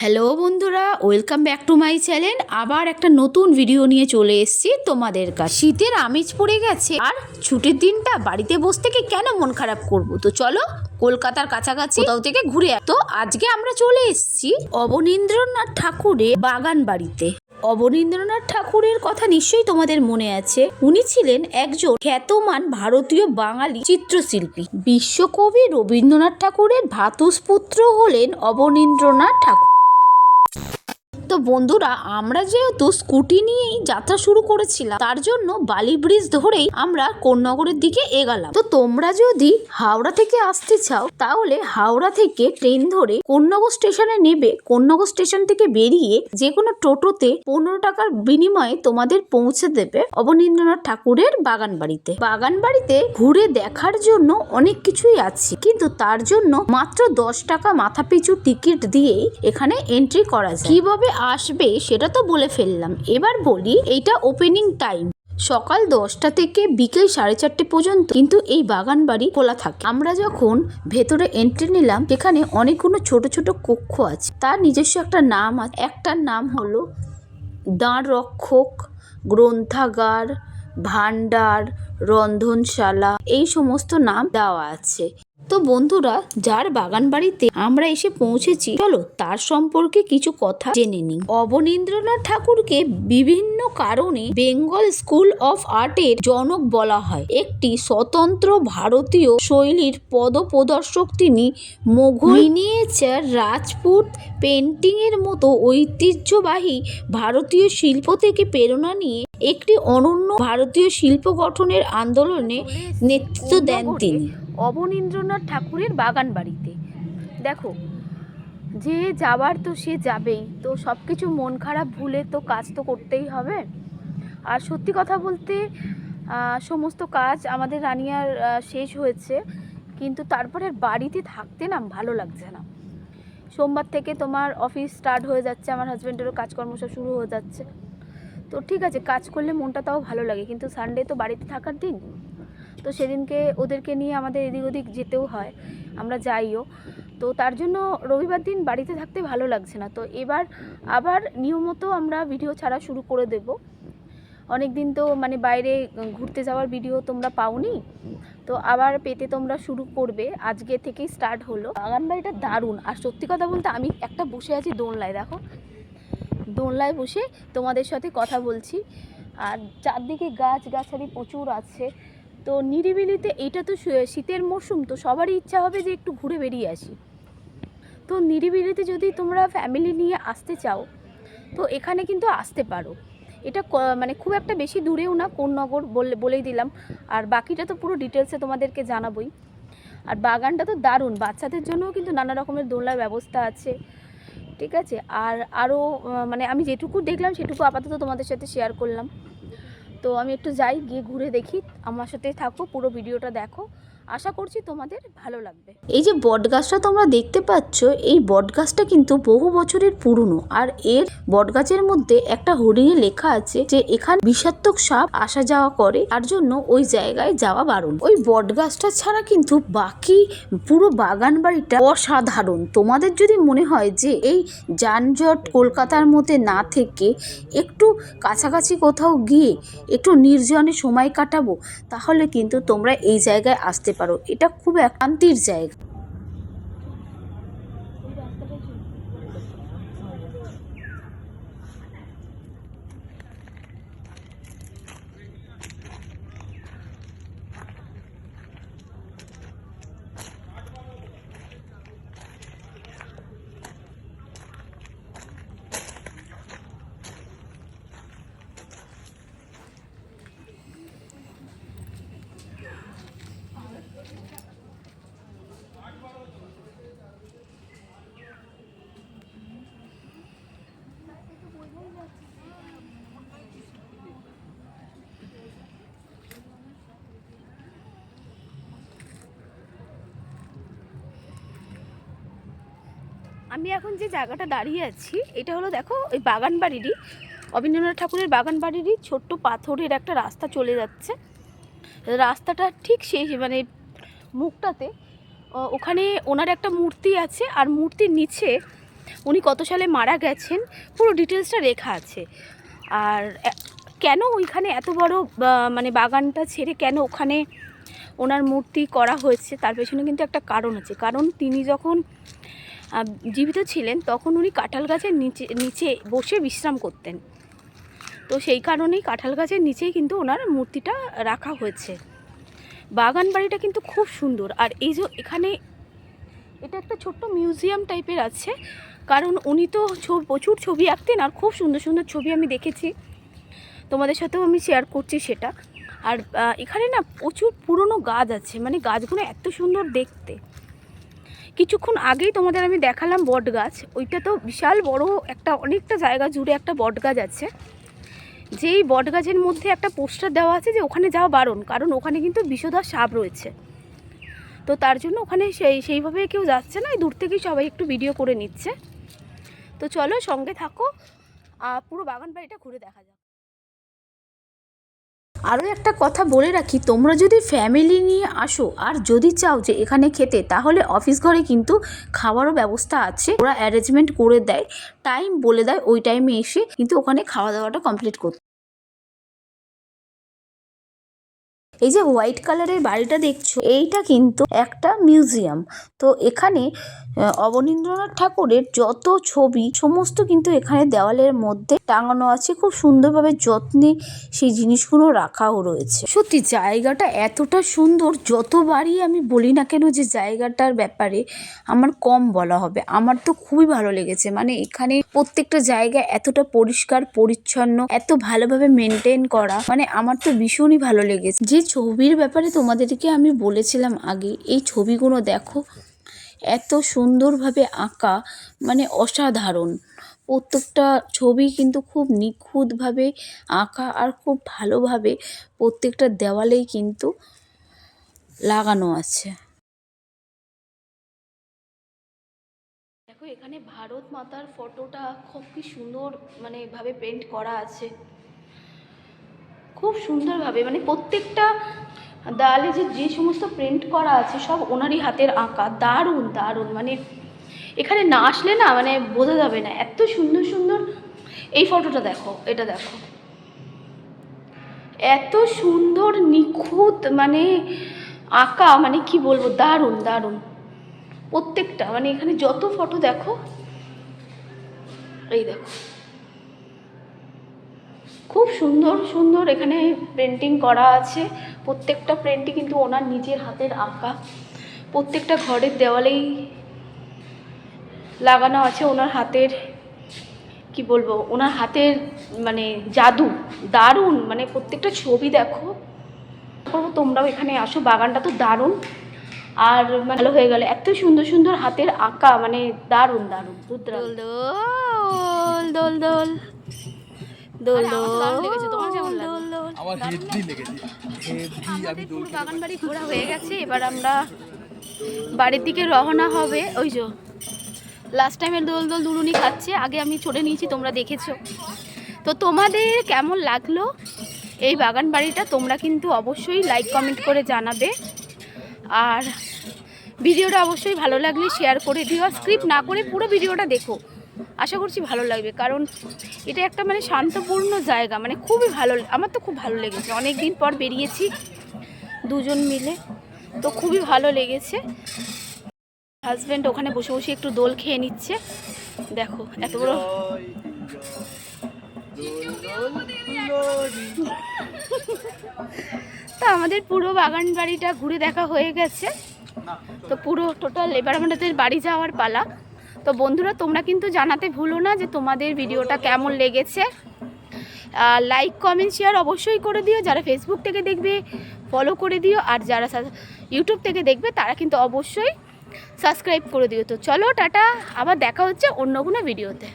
Hello বন্ধুরা welcome back to my channel আবার একটা নতুন ভিডিও নিয়ে চলে এসেছি তোমাদের কাছে। শীতের আমেজ পড়ে গেছে, আর ছুটির দিনটা বাড়িতে বসে থেকে কেন মন খারাপ করব? তো চলো, কলকাতার কাছাকাছি কোথাও থেকে ঘুরে তো আজকে আমরা চলে এসেছি অবনীন্দ্রনাথ ঠাকুরের বাগান বাড়িতে। অবনীন্দ্রনাথ ঠাকুরের কথা নিশ্চয়ই তোমাদের মনে আছে। উনি ছিলেন একজন খ্যাতমান ভারতীয় বাঙালি চিত্রশিল্পী। বিশ্বকবি রবীন্দ্রনাথ ঠাকুরের ভ্রাতুষ্পুত্র হলেন অবনীন্দ্রনাথ ঠাকুর। তো বন্ধুরা, আমরা যেহেতু স্কুটি নিয়েই যাত্রা শুরু করেছিলাম, তার জন্য বালি ব্রিজ ধরেই আমরা কোন্নগরের দিকে এগালাম। তো তোমরা যদি হাওড়া থেকে আসতে চাও, তাহলে হাওড়া থেকে ট্রেন ধরে কোন্নগর স্টেশনে নেবে। কোন্নগর স্টেশন থেকে বেরিয়ে যে কোনো টোটোতে পনেরো টাকার বিনিময়ে তোমাদের পৌঁছে দেবে অবনীন্দ্রনাথ ঠাকুরের বাগান বাড়িতে বাগান বাড়িতে ঘুরে দেখার জন্য অনেক কিছুই আছে, কিন্তু তার জন্য মাত্র দশ টাকা মাথা পিছু টিকিট দিয়েই এখানে এন্ট্রি করা যায়। কীভাবে আসবে সেটা তো বলে ফেললাম। এবার বলি, এইটা ওপেনিং টাইম সকাল দশটা থেকে বিকেল সাড়ে চারটে পর্যন্ত কিন্তু এই বাগান বাড়ি খোলা থাকে। আমরা যখন ভেতরে এন্ট্রি নিলাম, সেখানে অনেকগুলো ছোট ছোট কক্ষ আছে। তার নিজস্ব একটা নাম আছে। একটার নাম হলো দাঁড় রক্ষক, গ্রন্থাগার ভান্ডার রন্ধনশালা, এই সমস্ত নাম দেওয়া আছে। তো বন্ধুরা, যার বাগান বাড়িতে আমরা এসে পৌঁছেছি, চলো তার সম্পর্কে কিছু কথা জেনে নিই। অবনীন্দ্রনাথ ঠাকুরকে বিভিন্ন কারণে বেঙ্গল স্কুল অফ আর্টের জনক বলা হয়। একটি স্বতন্ত্র ভারতীয় শৈলীর পদপ্রদর্শক তিনি মোঘল মিনিয়েচার রাজপুত পেন্টিং এর মতো ঐতিহ্যবাহী ভারতীয় শিল্প থেকে প্রেরণা নিয়ে একটি অনন্য ভারতীয় শিল্প গঠনের আন্দোলনে নেতৃত্ব দেন তিনি। অবনীন্দ্রনাথ ঠাকুরের বাগান বাড়িতে। দেখো, যে যাবার তো সে যাবেই, তো সব কিছু মন খারাপ ভুলে তো কাজ তো করতেই হবে। আর সত্যি কথা বলতে সমস্ত কাজ আমাদের রানিয়ার শেষ হয়েছে, কিন্তু তারপরে বাড়িতে থাকতে না ভালো লাগছে না। সোমবার থেকে তোমার অফিস স্টার্ট হয়ে যাচ্ছে, আমার হাজব্যান্ডেরও কাজকর্ম সব শুরু হয়ে যাচ্ছে। তো ঠিক আছে, কাজ করলে মনটা তাও ভালো লাগে, কিন্তু সানডে তো বাড়িতে থাকার দিন? তো সেদিনকে ওদেরকে নিয়ে আমাদের এদিক ওদিক যেতেও হয়, আমরা যাইও। তো তার জন্য রবিবার দিন বাড়িতে থাকতে ভালো লাগছে না। তো এবার আবার নিয়মত আমরা ভিডিও ছাড়া শুরু করে দেব। অনেক দিন তো মানে বাইরে ঘুরতে যাওয়ার ভিডিও তোমরা পাওনি। তো আবার পেতে তোমরা শুরু করবে। আজকে থেকেই স্টার্ট হলো। বাগান বাড়িটা দারুণ। আর সত্যি কথা বলতে আমি একটা বসে আছি দোনলায় দেখো। দোনলায় বসে তোমাদের সাথে কথা বলছি। আর চারদিকে গাছ গাছালি প্রচুর আছে। তো নিরিবিলিতে এটা তো শীতের মরশুম, তো সবারই ইচ্ছা হবে যে একটু ঘুরে বেরিয়ে আসি। তো নিরিবিলিতে যদি তোমরা ফ্যামিলি নিয়ে আসতে চাও, তো এখানে কিন্তু আসতে পারো। এটা মানে খুব একটা বেশি দূরেও না, কোন নগর বলে বলেই দিলাম। আর বাকিটা তো পুরো ডিটেলসে তোমাদেরকে জানাবোই। আর বাগানটা তো দারুণ, বাচ্চাদের জন্যও কিন্তু নানা রকমের দোলনার ব্যবস্থা আছে। ঠিক আছে? আর আরও মানে আমি যেটুকু দেখলাম, সেটুকু আপাতত তোমাদের সাথে শেয়ার করলাম। তো আমি একটু যাই গিয়ে ঘুরে দেখি। আমার সাথে থাকো পুরো ভিডিওটা দেখো। আশা করছি তোমাদের ভালো লাগবে। এই যে বটগাছটা তোমরা দেখতে পাচ্ছ, এই বটগাছটা কিন্তু বহু বছরের পুরনো। আর এর বটগাছের মধ্যে একটা হোর্ডিংয়ে লেখা আছে যে, এখানে বিষাক্তক সাপ আসা যাওয়া করে, তার জন্য ওই জায়গায় যাওয়া বারণ। ওই বটগাছটা ছাড়া কিন্তু বাকি পুরো বাগান বাড়িটা অসাধারণ। তোমাদের যদি মনে হয় যে, এই যানজট কলকাতার মধ্যে না থেকে একটু কাছাকাছি কোথাও গিয়ে একটু নির্জনে সময় কাটাবো, তাহলে কিন্তু তোমরা এই জায়গায় আসতে পারো। এটা খুব একান্তির জায়গা। আমি এখন যে জায়গাটা দাঁড়িয়ে আছি, এটা হলো দেখো ওই বাগান বাড়িরই অবীন্দ্রনাথ ঠাকুরের বাগান বাড়িরই ছোট্ট পাথরের একটা রাস্তা চলে যাচ্ছে। রাস্তাটা ঠিক শেষ মানে মুখটাতে ওখানে ওনার একটা মূর্তি আছে আর মূর্তির নিচে উনি কত সালে মারা গেছেন, পুরো ডিটেলসটা লেখা আছে। আর কেন ওইখানে এত বড় মানে বাগানটা ছেড়ে কেন ওখানে ওনার মূর্তি করা হয়েছে, তার পেছনে কিন্তু একটা কারণ আছে। কারণ তিনি যখন জীবিত ছিলেন, তখন উনি কাঁঠাল গাছের নিচে নিচে বসে বিশ্রাম করতেন। তো সেই কারণেই কাঁঠাল গাছের নিচেই কিন্তু ওনার মূর্তিটা রাখা হয়েছে। বাগান বাড়িটা কিন্তু খুব সুন্দর। আর এই যে এখানে এটা একটা ছোট্ট মিউজিয়াম টাইপের আছে, কারণ উনি তো প্রচুর ছবি আঁকতেন আর খুব সুন্দর সুন্দর ছবি আমি দেখেছি। তোমাদের সাথেও আমি শেয়ার করছি সেটা। আর এখানে না প্রচুর পুরনো গাছ আছে মানে গাছগুলো এত সুন্দর দেখতে। কিছুক্ষণ আগেই তোমাদের আমি দেখালাম বট গাছ ওইটা তো বিশাল বড় একটা, অনেকটা জায়গা জুড়ে একটা বট গাছ আছে। যেই বট গাছের মধ্যে একটা পোস্টার দেওয়া আছে যে ওখানে যাওয়া বারণ, কারণ ওখানে কিন্তু বিষধর সাপ রয়েছে। তো তার জন্য ওখানে সেই, সেইভাবে কেউ যাচ্ছে না দূর থেকেই সবাই একটু ভিডিও করে নিচ্ছে। তো চলো সঙ্গে থাকো পুরো বাগান বাড়িটা ঘুরে দেখা যাক। আরও একটা কথা বলে রাখি, তোমরা যদি ফ্যামিলি নিয়ে আসো আর যদি চাও যে এখানে খেতে, তাহলে অফিস ঘরে কিন্তু খাওয়ারও ব্যবস্থা আছে। ওরা অ্যারেঞ্জমেন্ট করে দেয় টাইম বলে দেয়, ওই টাইমে এসে কিন্তু ওখানে খাওয়া দাওয়াটা কমপ্লিট করতে। এই যে হোয়াইট কালারের বাড়িটা দেখছ, এইটা কিন্তু একটা মিউজিয়াম। তো এখানে অবনীন্দ্রনাথ ঠাকুরের যত ছবি, সমস্ত কিন্তু এখানে দেওয়ালের মধ্যে টাঙানো আছে। খুব সুন্দরভাবে যত্নে সেই জিনিসগুলো রাখাও রয়েছে। সত্যি, জায়গাটা এতটা সুন্দর, যতবারই আমি বলি না কেন যে জায়গাটার ব্যাপারে আমার কম বলা হবে। আমার তো খুবই ভালো লেগেছে। মানে এখানে প্রত্যেকটা জায়গা এতটা পরিষ্কার, পরিচ্ছন্ন, এত ভালোভাবে মেনটেন করা মানে আমার তো ভীষণই ভালো লেগেছে। যে ছবির ব্যাপারে তোমাদেরকে আমি বলেছিলাম আগে, এই ছবিগুলো দেখো, এত সুন্দরভাবে আঁকা মানে অসাধারণ। প্রত্যেকটা ছবি কিন্তু খুব নিখুঁতভাবে আঁকা আর খুব ভালোভাবে প্রত্যেকটা দেওয়ালেই কিন্তু লাগানো আছে। দেখো, এখানে ভারত মাতার ফটোটা খুব কি সুন্দর মানে ভাবে পেন্ট করা আছে। খুব সুন্দরভাবে মানে প্রত্যেকটা দেওয়ালে যে যে সমস্ত প্রিন্ট করা আছে, সব ওনারই হাতের আঁকা। দারুণ দারুণ মানে এখানে না আসলে না মানে বোঝা যাবে না। এত সুন্দর সুন্দর। এই ফটোটা দেখো, এটা দেখো। এত সুন্দর, নিখুঁত মানে আঁকা মানে কি বলব, দারুণ দারুণ। প্রত্যেকটা মানে এখানে যত ফটো দেখো, এই দেখো। খুব সুন্দর সুন্দর এখানে পেন্টিং করা আছে। প্রত্যেকটা পেন্টিং কিন্তু ওনার নিজের হাতের আঁকা। প্রত্যেকটা ঘরের দেওয়ালেই লাগানো আছে ওনার হাতের, কি বলব, ওনার হাতের মানে জাদু। দারুণ মানে প্রত্যেকটা ছবি দেখো। করব তোমরাও এখানে আসো, বাগানটা তো দারুণ। আর মানে ভালো হয়ে গেল, এত সুন্দর সুন্দর হাতের আঁকা মানে দারুণ দারুণ দোল দোল দোল দোল। দোল আমার হেভি লেগেছে। হেভি আমি আমাদের বাগান বাড়ি ঘোরা হয়ে গেছে। এবার আমরা বাড়ির দিকে রওনা হবে। ওই যে লাস্ট টাইমের দোল দোল দুলুনি খাচ্ছে। আগে আমি চড়ে নিয়েছি তোমরা দেখেছ। তো তোমাদের কেমন লাগল এই বাগান বাড়িটা তোমরা কিন্তু অবশ্যই লাইক কমেন্ট করে জানাবে। আর ভিডিওটা অবশ্যই ভালো লাগলে শেয়ার করে দিও। আর স্ক্রিপ্ট না করে পুরো ভিডিওটা দেখো। আশা করছি ভালো লাগবে। কারণ এটা একটা মানে শান্তপূর্ণ জায়গা মানে খুবই ভালো আমার তো খুব ভালো লেগেছে। অনেক দিন পর বেরিয়েছি দুজন মিলে, তো খুবই ভালো লেগেছে। হাজব্যান্ড ওখানে বসে বসে একটু দোল খেয়ে নিচ্ছে। দেখো, এত বড় তো আমাদের পুরো বাগান বাড়িটা ঘুরে দেখা হয়ে গেছে। তো পুরো টোটাল এবার আমাদের বাড়ি যাওয়ার পালা। তো বন্ধুরা, তোমরা কিন্তু জানাতে ভুলো না যে তোমাদের ভিডিওটা কেমন লেগেছে। লাইক কমেন্ট শেয়ার অবশ্যই করে দিও। যারা ফেসবুক থেকে দেখবে ফলো করে দিও। আর যারা ইউটিউব থেকে দেখবে, তারা কিন্তু অবশ্যই সাবস্ক্রাইব করে দিও। তো চলো, টাটা। আবার দেখা হচ্ছে অন্য কোনো ভিডিওতে